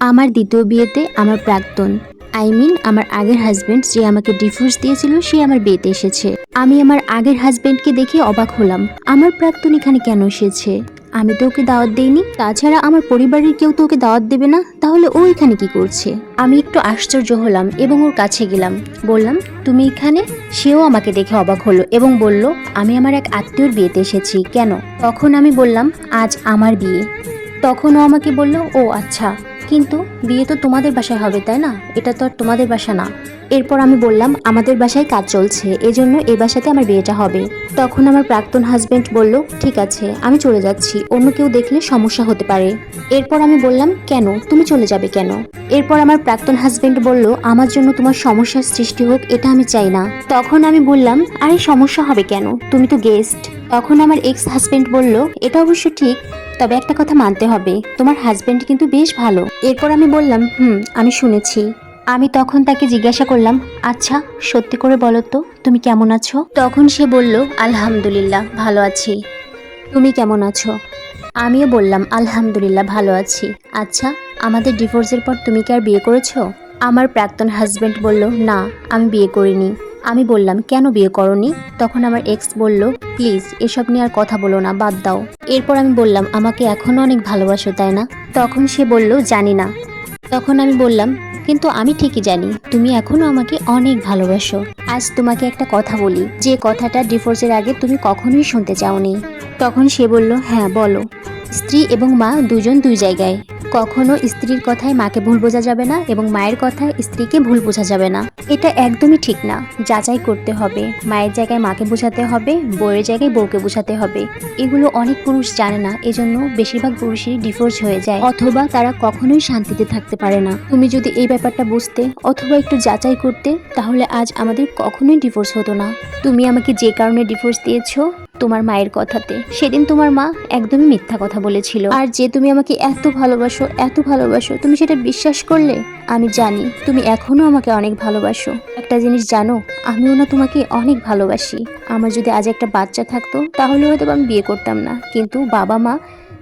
আমার দ্বিতীয় বিয়েতে আমার প্রাক্তন আই মিন আমার আগের হাজবেন্ড যে আমাকে ডিভোর্স দিয়েছিল, সে আমার বিয়েতে এসেছে। আমি আমার আগের হাজবেন্ডকে দেখে অবাক হলাম। আমার প্রাক্তন এখানে কেন এসেছে? আমি তো ওকে দাওয়াত দেইনি। তাছাড়া আমার পরিবারের কেউ তো ওকে দাওয়াত দেবে না। তাহলে ও এখানে কি করছে? আমি একটু আশ্চর্য হলাম এবং ওর কাছে গেলাম। বললাম, তুমি এখানে? সেও আমাকে দেখে অবাক হলো এবং বলল, আমি আমার এক আত্মীয়র বিয়েতে এসেছি। কেন? তখন আমি বললাম, আজ আমার বিয়ে। তখন ও আমাকে বলল, ও আচ্ছা। কিন্তু বিয়ে তো তোমাদের বাসায় হবে, তাই না? এটা তো আর তোমাদের বাসা না। এরপর আমি বললাম, আমাদের বাসায় কাজ চলছে, এজন্য এই বাসাতে আমার বিয়েটা হবে। তখন আমার প্রাক্তন হাজবেন্ড বলল, ঠিক আছে, আমি চলে যাচ্ছি, অন্য কেউ দেখলে সমস্যা হতে পারে। এরপর আমি বললাম, কেন? তুমি চলে যাবে কেন? এরপর আমার প্রাক্তন হাজবেন্ড বলল, আমার জন্য তোমার সমস্যার সৃষ্টি হোক, এটা আমি চাই না। তখন আমি বললাম, আরে, সমস্যা হবে কেন? তুমি তো গেস্ট তখন আমার এক্স হাজবেন্ড বলল, এটা অবশ্য ঠিক, তবে একটা কথা মানতে হবে। তোমার হাজবেন্ড কিন্তু বেশ ভালো। এরপর আমি বললাম, হুম, আমি শুনেছি। আমি তখন তাকে জিজ্ঞাসা করলাম আচ্ছা সত্যি করে বলো তো, তুমি কেমন আছো? তখন সে বলল, আলহামদুলিল্লাহ, ভালো আছি। তুমি কেমন আছো? আমিও বললাম, আলহামদুলিল্লাহ, ভালো আছি। আচ্ছা আমাদের ডিভোর্সের পর তুমি কি আর বিয়ে করেছ? আমার প্রাক্তন হাজবেন্ড বলল, না, আমি বিয়ে করিনি। আমি বললাম, কেন বিয়ে করনি? তখন আমার এক্স বলল, প্লিজ, এসব নিয়ে আর কথা বলো না, বাদ দাও। এরপর আমি বললাম, আমাকে এখনও অনেক ভালোবাসো, তাই না? তখন সে বলল, জানি না। তখন আমি বললাম, কিন্তু আমি ঠিকই জানি, তুমি এখনও আমাকে অনেক ভালোবাসো। আজ তোমাকে একটা কথা বলি, যে কথাটা ডিভোর্সের আগে তুমি কখনোই শুনতে চাওনি। তখন সে বলল হ্যাঁ বলো। স্ত্রী এবং মা দুজন দুই জায়গায়। কখনো স্ত্রীর কথায় মাকে ভুল বোঝা যাবে না এবং মায়ের কথায় স্ত্রীকে ভুল বোঝা যাবে না। এটা একদমই ঠিক না। যাচাই করতে হবে। মায়ের জায়গায় মাকে বোঝাতে হবে, বউয়ের জায়গায় বউকে বোঝাতে হবে। এগুলো অনেক পুরুষ জানে না, এজন্য বেশিরভাগ পুরুষই ডিভোর্স হয়ে যায় অথবা তারা কখনোই শান্তিতে থাকতে পারে না। তুমি যদি এই ব্যাপারটা বুঝতে অথবা একটু যাচাই করতে, তাহলে আজ আমাদের কখনোই ডিভোর্স হতো না। তুমি আমাকে যে কারণে ডিভোর্স দিয়েছ তোমার মায়ের কথাতে। সেদিন তোমার মা একদমই মিথ্যা কথা বলেছিল। আর যে তুমি আমাকে এত ভালোবাসো এত ভালোবাসো, তুমি সেটা বিশ্বাস করলে? আমি জানি, তুমি এখনও আমাকে অনেক ভালোবাসো। একটা জিনিস জানো, আমিও না তোমাকে অনেক ভালোবাসি। আমার যদি আজ একটা বাচ্চা থাকতো, তাহলে হয়তো আমি বিয়ে করতাম না। কিন্তু বাবা মা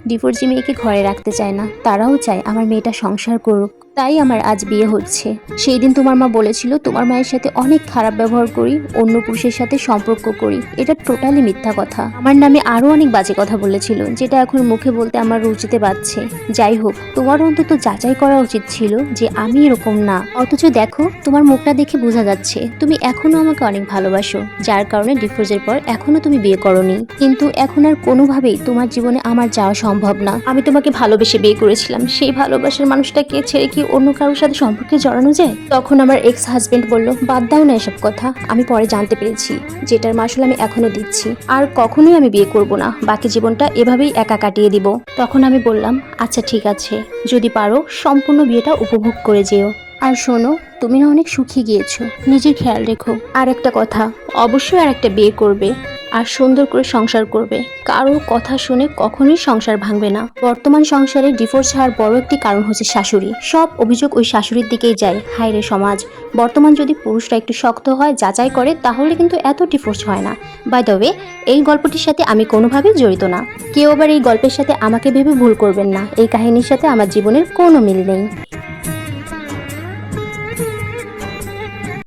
ডিভোর্সি মেয়েকে ঘরে রাখতে চায় না। তারাও চায় আমার মেয়েটা সংসার করুক। তাই আমার আজ বিয়ে হচ্ছে। সেই দিন তোমার মা বলেছিল, তোমার মায়ের সাথে অনেক খারাপ ব্যবহার করি, অন্য পুরুষের সাথে সম্পর্ক করি। এটা টোটালি মিথ্যা কথা। আমার নামে আরও অনেক বাজে কথা বলেছিল, যেটা এখন মুখে বলতে আমার রুচিতে বাজছে। যাই হোক তোমার অন্তত যাচাই করা উচিত ছিল যে আমি এরকম না। অথচ দেখো, তোমার মুখটা দেখে বোঝা যাচ্ছে, তুমি এখনও আমাকে অনেক ভালোবাসো, যার কারণে ডিভোর্সের পর এখনও তুমি বিয়ে করনি। কিন্তু এখন আর কোনোভাবেই তোমার জীবনে আমার যাওয়া সম্ভব না। আমি তোমাকে ভালোবেসে বিয়ে করেছিলাম। সেই ভালোবাসার মানুষটাকে ছেড়ে কি অন্য কারোর সাথে সম্পর্কে জড়ানো যায়? তখন আমার এক্স হাজবেন্ড বলল, বাদ দাও না এসব কথা, আমি পরে জানতে পেরেছি। যেটার মাসুল আমি এখনও দিচ্ছি। আর কখনোই আমি বিয়ে করব না। বাকি জীবনটা এভাবেই একা কাটিয়ে দিব। তখন আমি বললাম আচ্ছা ঠিক আছে। যদি পারো, সম্পূর্ণ বিয়েটা উপভোগ করে যেও। আর শোনো, তুমি না অনেক সুখী গিয়েছো। নিজের খেয়াল রেখো। আর একটা কথা, অবশ্যই আর একটা বিয়ে করবে। আর সুন্দর করে সংসার করবে। কারও কথা শুনে কখনোই সংসার ভাঙবে না। বর্তমান সংসারে ডিভোর্স হওয়ার বড় একটি কারণ হচ্ছে শাশুড়ি। সব অভিযোগ ওই শাশুড়ির দিকেই যায়। হায়রে সমাজ। বর্তমান যদি পুরুষরা একটু শক্ত হয়, যাচাই করে, তাহলে কিন্তু এত ডিভোর্স হয় না। বাই ওয়ে এই গল্পটির সাথে আমি কোনোভাবেই জড়িত না। কেউ আবার এই গল্পের সাথে আমাকে ভেবে ভুল করবেন না। এই কাহিনীর সাথে আমার জীবনের কোনো মিল নেই।